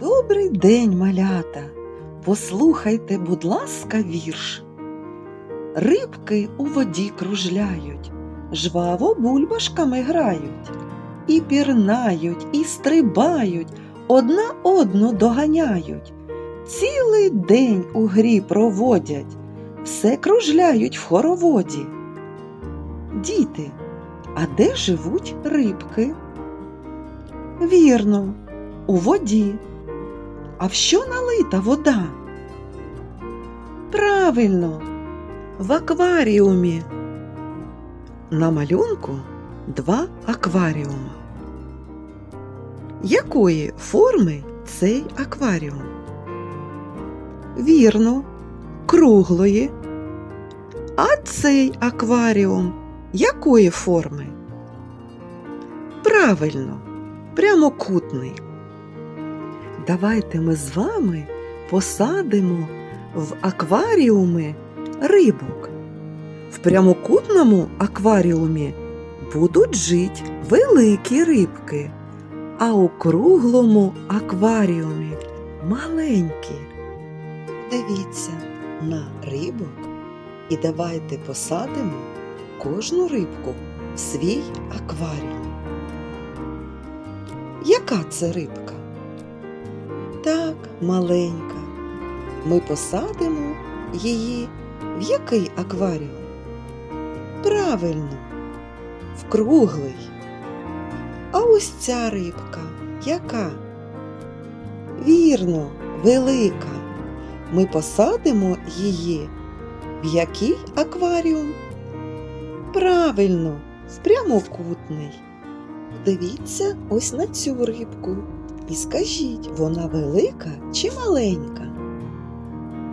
Добрий день, малята! Послухайте, будь ласка, вірш. Рибки у воді кружляють, жваво бульбашками грають, і пірнають, і стрибають, одна одну доганяють. Цілий день у грі проводять, все кружляють в хороводі. Діти, а де живуть рибки? Вірно, у воді. А в що налита вода? Правильно, в акваріумі. На малюнку два акваріума. Якої форми цей акваріум? Вірно, круглої. А цей акваріум якої форми? Правильно, прямокутний. Давайте ми з вами посадимо в акваріуми рибок. В прямокутному акваріумі будуть жити великі рибки, а у круглому акваріумі маленькі. Дивіться на рибок і давайте посадимо кожну рибку в свій акваріум. Яка це рибка? Так, маленька. Ми посадимо її в який акваріум? Правильно, в круглий. А ось ця рибка яка? Вірно, велика. Ми посадимо її в який акваріум? Правильно, в прямокутний. Дивіться ось на цю рибку. І скажіть, вона велика чи маленька?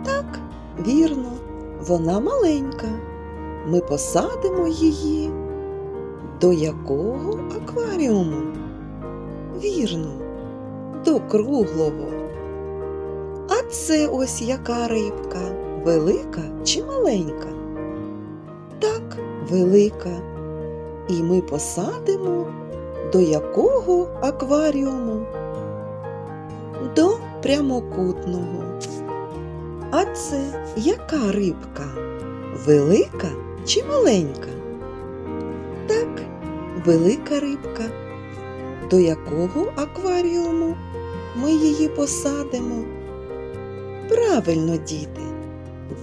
Так, вірно, вона маленька. Ми посадимо її. До якого акваріуму? Вірно, до круглого. А це ось яка рибка? Велика чи маленька? Так, велика. І ми посадимо до якого акваріуму? До прямокутного. А це яка рибка? Велика чи маленька? Так, велика рибка. До якого акваріуму ми її посадимо? Правильно, діти,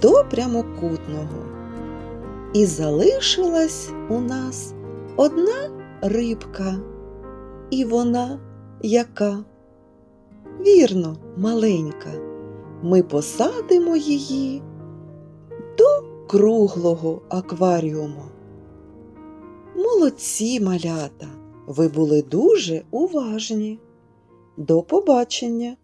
до прямокутного. І залишилась у нас одна рибка. І вона яка? Вірно, маленька. Ми посадимо її до круглого акваріуму. Молодці малята! Ви були дуже уважні. До побачення!